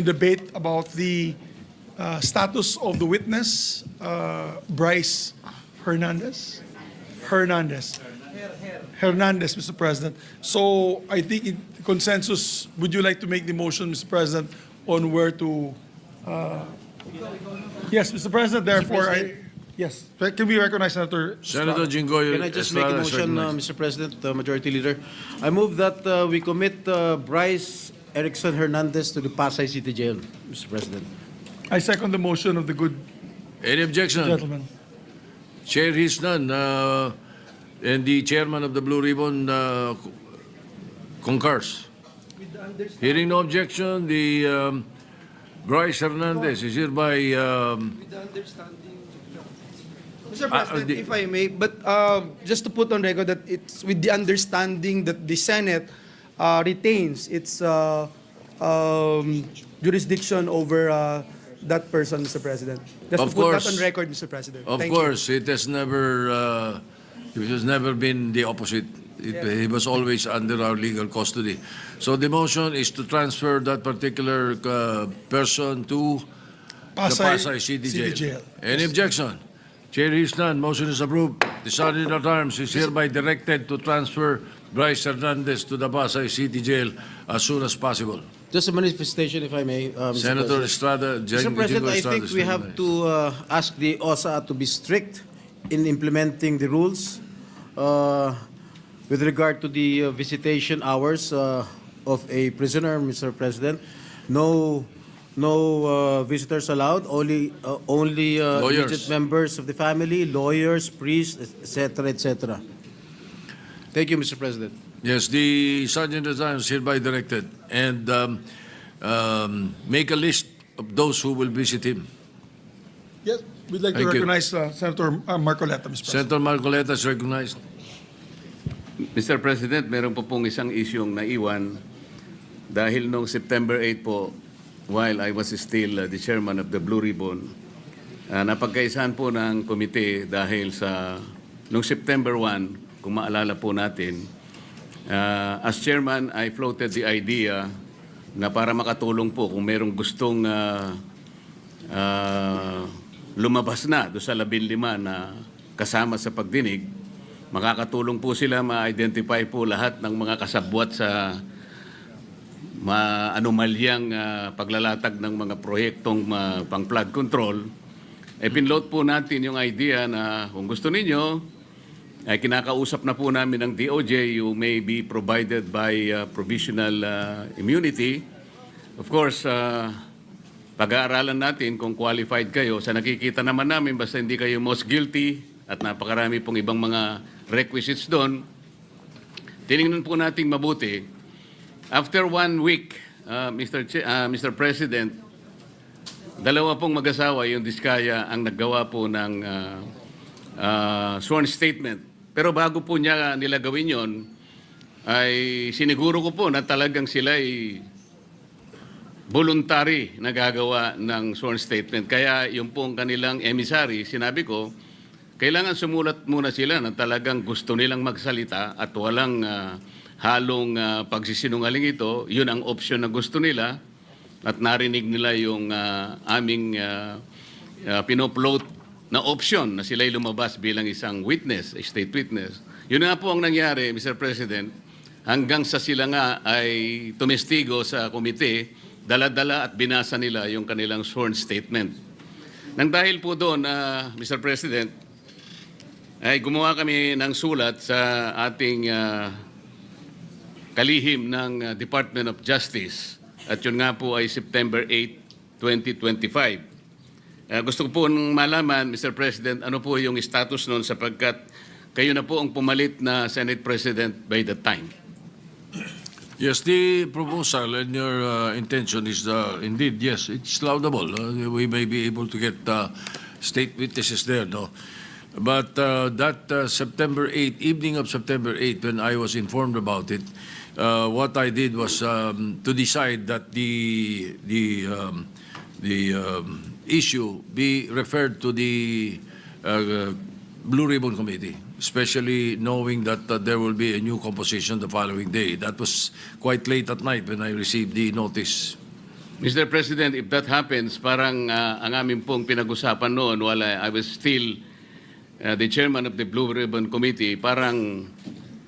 and debate about the uh, status of the witness, uh, Bryce Hernandez? Hernandez. Hernandez, Mr. President. So I think in consensus, would you like to make the motion, Mr. President, on where to? uh, Yes, Mr. President, therefore, I, yes. Can we recognize Senator? Senator Jinggoy Can I just make a Estrada is motion, uh, recognized. Mr. President, uh, Majority Leader? I move that uh, we commit uh, Bryce Erickson Hernandez to the Pasay City Jail, Mr. President. I second the motion of the good Any objection? gentleman. Chair hears none. Uh, and the chairman of the Blue Ribbon uh, concurs. Hearing no objection, the um, Bryce Hernandez is hereby um, Mr. Ah, President, the- if I may, but uh, just to put on record that it's with the understanding that the Senate uh, retains its uh, um, jurisdiction over uh, that person, Mr. President. Just Of to put course. that on record, Mr. President. Of Thank you. course, it has never, uh, it has never been the opposite. It, He was always under our legal custody. So the motion is to transfer that particular uh, person to the Pasay City Jail. Any objection? Chair hears none. Motion is approved. The Sergeant at Arms is hereby directed to transfer Bryce Hernandez to the Pasay City Jail as soon as possible. Just a manifestation, if I may, uh, Mr. Senator President. Estrada, Mr. President, Jingo I Estrada think is we have recognized. to uh, ask the OSA to be strict in implementing the rules uh, with regard to the uh, visitation hours uh, of a prisoner, Mr. President. No, no uh, visitors allowed, only, uh, only uh, Lawyers. immediate members of the family, lawyers, priests, et cetera, et cetera. Thank you, Mr. President. Yes, the Sergeant at Arms hereby directed and um, um, make a list of those who will visit him. Yes, we'd like to Thank you. recognize uh, Senator uh, Marcoleta, Mr. President. Senator Marcoleta is recognized. Mr. President, meron po pong isang isyong naiwan dahil noong September 8 po, while I was still uh, the chairman of the Blue Ribbon, uh, napagkaisahan po ng komite dahil sa noong September 1, kung maalala po natin, uh, as chairman, I floated the idea na para makatulong po kung merong gustong uh, uh, lumabas na do sa labing lima na kasama sa pagdinig, makakatulong po sila ma-identify po lahat ng mga kasabwat sa ma-anomalyang ah, paglalatag ng mga proyektong ah, pang flood control, eh pinload po natin yung idea na kung gusto ninyo, ay kinakausap na po namin ng DOJ, you may be provided by ah, provisional ah, immunity. Of course, ah, pag-aaralan natin kung qualified kayo. Sa nakikita naman namin, basta hindi kayo most guilty at napakarami pong ibang mga requisites doon, tinignan po natin mabuti. After one week, uh, Mr. Ch- uh, Mr. President, dalawa pong mag-asawa, yung Diskaya, ang naggawa po ng uh, uh, sworn statement. Pero bago po niya nila gawin yon, ay siniguro ko po na talagang sila ay voluntary na gagawa ng sworn statement. Kaya yung pong kanilang emissary, sinabi ko, kailangan sumulat muna sila na talagang gusto nilang magsalita at walang ah, halong ah, pagsisinungaling ito. Yun ang option na gusto nila at narinig nila yung ah, aming uh, pinupload na option na sila'y lumabas bilang isang witness, state witness. Yun nga po ang nangyari, Mr. President, hanggang sa sila nga ay tumestigo sa komite, dala-dala at binasa nila yung kanilang sworn statement. Nang dahil po doon, ah, Mr. President, ay gumawa kami ng sulat sa ating ah, kalihim ng ah, Department of Justice at yun nga po ay September 8, 2025. Ah, gusto ko po nung malaman, Mr. President, ano po yung status noon sapagkat kayo na po ang pumalit na Senate President by the time. Yes, the proposal and your uh, intention is uh, indeed, yes, it's laudable. Uh, we may be able to get uh, state witnesses there, no? But uh, that uh, September 8, evening of September 8, when I was informed about it, uh, what I did was um, to decide that the the um, the um, issue be referred to the uh, Blue Ribbon Committee, especially knowing that uh, there will be a new composition the following day. That was quite late at night when I received the notice. Mr. President, if that happens, parang ah, ang amin pong pinag-usapan noon while I, I was still ah, the chairman of the Blue Ribbon Committee, parang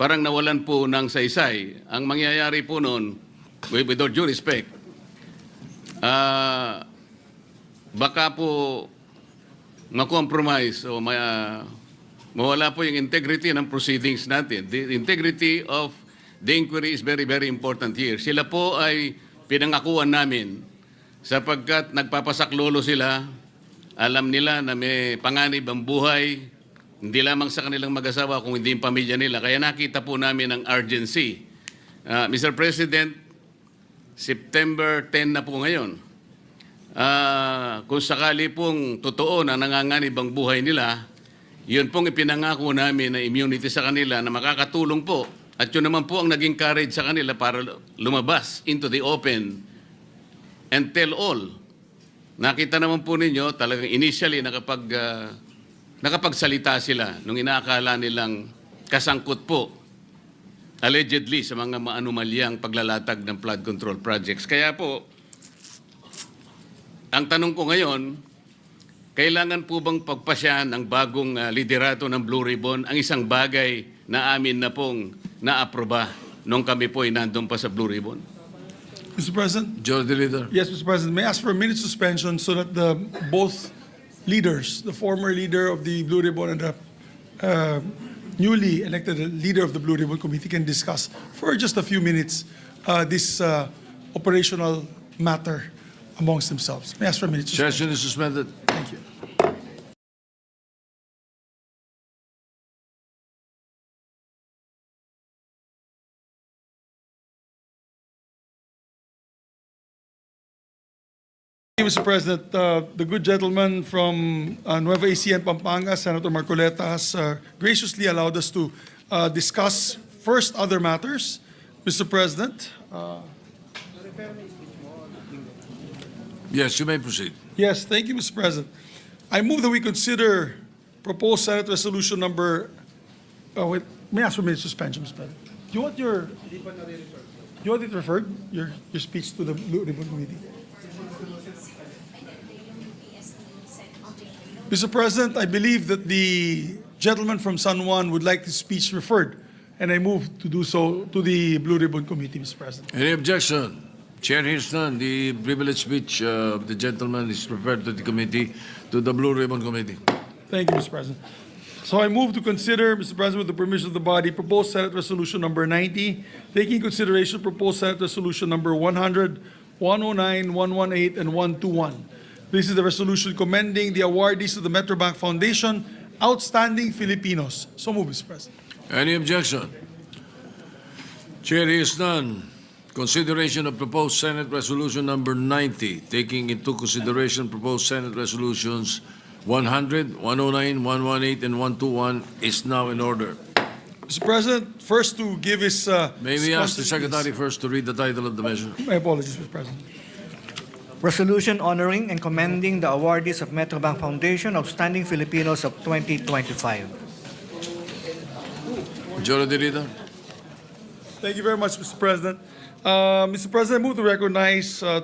parang nawalan po ng saysay. Ang mangyayari po noon, with, with all due respect, ah, baka po ma-compromise o ma, mawala po yung integrity ng proceedings natin. The integrity of the inquiry is very, very important here. Sila po ay pinangakuan namin sapagkat nagpapasaklolo sila, alam nila na may panganib ang buhay, hindi lamang sa kanilang mag-asawa kung hindi yung pamilya nila. Kaya nakita po namin ang urgency. Ah, Mr. President, September 10 na po ngayon. Ah, kung sakali pong totoo na nanganganib ang buhay nila, yun pong ipinangako namin na immunity sa kanila na makakatulong po. At yun naman po ang naging courage sa kanila para lumabas into the open and tell all. Nakita naman po ninyo, talagang initially nakapag, ah, nakapagsalita sila nung inaakala nilang kasangkot po allegedly sa mga maanumalyang paglalatag ng flood control projects. Kaya po, ang tanong ko ngayon, kailangan po bang pagpasyahan ng bagong ah, liderato ng Blue Ribbon ang isang bagay na amin na pong naaproba nung kami po ay nandun pa sa Blue Ribbon? Mr. President? Majority Leader. Yes, Mr. President. May I ask for a minute suspension so that the both leaders, the former leader of the Blue Ribbon and the uh, newly elected leader of the Blue Ribbon Committee, can discuss for just a few minutes uh, this uh, operational matter amongst themselves. May I ask for a minute? Session is suspended. Thank you. Mr. President, uh, the good gentleman from uh, Nueva Ecija and Pampanga, Senator Marcoleta, has uh, graciously allowed us to uh, discuss first other matters. Mr. President, Yes, you may proceed. Yes, thank you, Mr. President. I move that we consider proposed Senate Resolution number, oh, wait, may I ask for a minute suspension, Mr. President? Do you want your, do you want it referred, your, your speech to the Blue Ribbon Committee? Mr. President, I believe that the gentleman from San Juan would like his speech referred, and I move to do so to the Blue Ribbon Committee, Mr. President. Any objection? Chair hears none. The privilege speech uh, of the gentleman is referred to the committee, to the Blue Ribbon Committee. Thank you, Mr. President. So I move to consider, Mr. President, with the permission of the body, proposed Senate Resolution Number 90, taking consideration proposed Senate Resolution Number 100, 109, 118, and 121. This is the resolution commending the awardees of the Metrobank Foundation, outstanding Filipinos. So move, Mr. President. Any objection? Chair hears none. Consideration of proposed Senate Resolution Number 90, taking into consideration proposed Senate Resolutions 100, 109, 118, and 121 is now in order. Mr. President, first to give his... uh, May we ask the Secretary first to read the title of the measure? My apologies, Mr. President. Resolution honoring and commending the awardees of Metrobank Foundation Outstanding Filipinos of 2025. Majority Leader? Thank you very much, Mr. President. Uh, Mr. President, I move to recognize uh,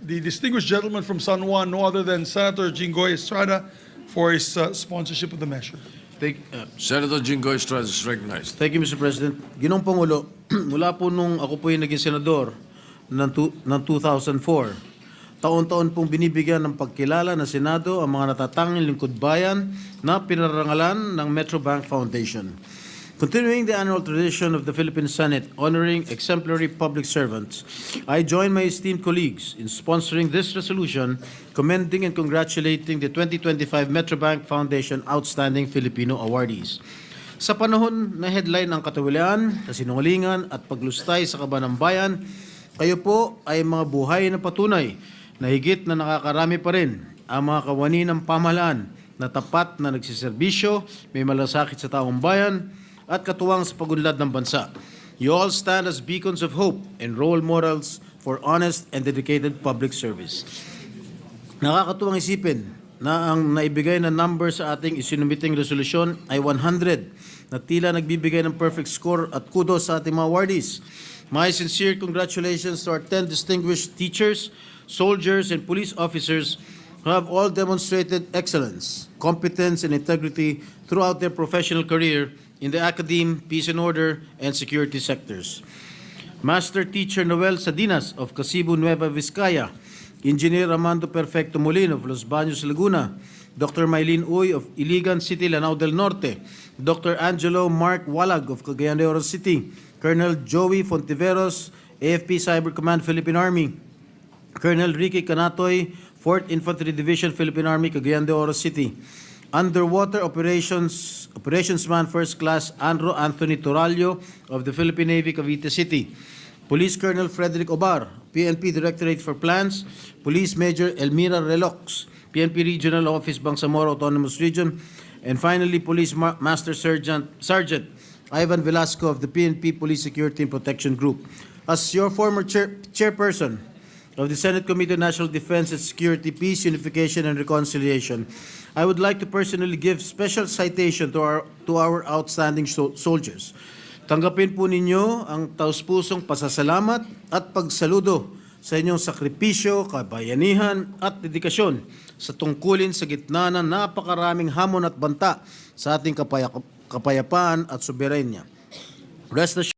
the distinguished gentleman from San Juan, no other than Senator Jinggoy Estrada, for his uh, sponsorship of the measure. Thank, uh, Senator Jingo Estrada is recognized. thank you, Mr. President. Ginong Pangulo, mula po nung ako po yung naging senador ng, tu- ng 2004, taon-taon pong binibigyan ng pagkilala ng Senado ang mga natatanging lingkod bayan na pinarangalan ng Metrobank Foundation. Continuing the annual tradition of the Philippine Senate honoring exemplary public servants, I join my esteemed colleagues in sponsoring this resolution commending and congratulating the 2025 Metrobank Foundation Outstanding Filipino Awardees. Sa panahon na headline ng katawilan, kasinungalingan at paglustay sa kaba ng bayan, kayo po ay mga buhay na patunay na higit na nakakarami pa rin ang mga kawani ng pamahalaan na tapat na nagsiservisyo, may malasakit sa taong bayan, at katuwang sa pagunlad ng bansa. You all stand as beacons of hope and role models for honest and dedicated public service. Nakakatuwang isipin na ang naibigay na number sa ating isinumiting resolusyon ay 100 na tila nagbibigay ng perfect score at kudos sa ating mga awardees. My sincere congratulations to our 10 distinguished teachers, soldiers, and police officers who have all demonstrated excellence, competence, and integrity throughout their professional career in the academe, peace and order, and security sectors. Master Teacher Noel Sadinas of Casibu Nueva Vizcaya, Engineer Armando Perfecto Molin of Los Baños, Laguna, Dr. Maylene Uy of Iligan City, Lanao del Norte, Dr. Angelo Mark Walag of Cagayan de Oro City, Colonel Joey Fontiveros, AFP Cyber Command Philippine Army, Colonel Ricky Canatoy, 4th Infantry Division, Philippine Army, Cagayan de Oro City. Underwater Operations Operationsman First Class Andro Anthony Toralio of the Philippine Navy, Cavite City. Police Colonel Frederick Obar, PNP Directorate for Plans. Police Major Elmira Relox, PNP Regional Office, Bangsamoro Autonomous Region. And finally, Police Ma- Master Sergeant, Sergeant Ivan Velasco of the PNP Police Security and Protection Group. As your former chair, chairperson of the Senate Committee on National Defense and Security, Peace, Unification, and Reconciliation, I would like to personally give special citation to our, to our outstanding so- soldiers. Tanggapin po ninyo ang taus-pusong pasasalamat at pagsaludo sa inyong sakripisyo, kabayanihan at dedikasyon sa tungkulin sa gitna ng napakaraming hamon at banta sa ating kapaya- kapayapaan at soberanya. Rest assured,